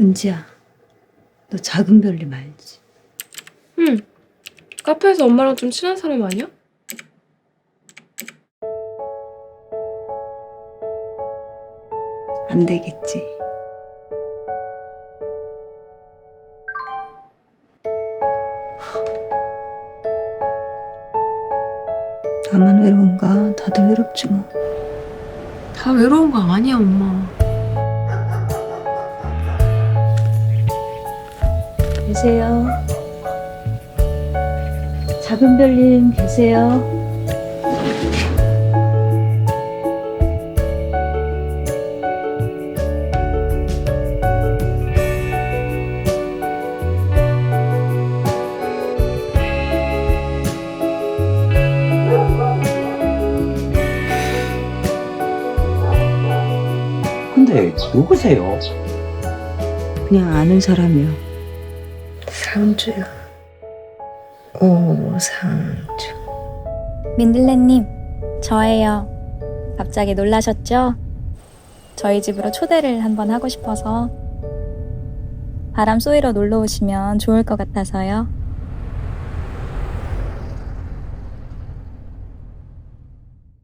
은지야, 너 작은 별님 알지? 응. 카페에서 엄마랑 좀 친한 사람 아니야? 안 되겠지. 나만 외로운가? 다들 외롭지 뭐. 다 외로운 거 아니야, 엄마. 계세요. 작은 별님 계세요. 근데 누구세요? 그냥 아는 사람이요. 상주야. 오상주. 민들레님, 저예요. 갑자기 놀라셨죠? 저희 집으로 초대를 한번 하고 싶어서 바람 쏘이러 놀러 오시면 좋을 것 같아서요.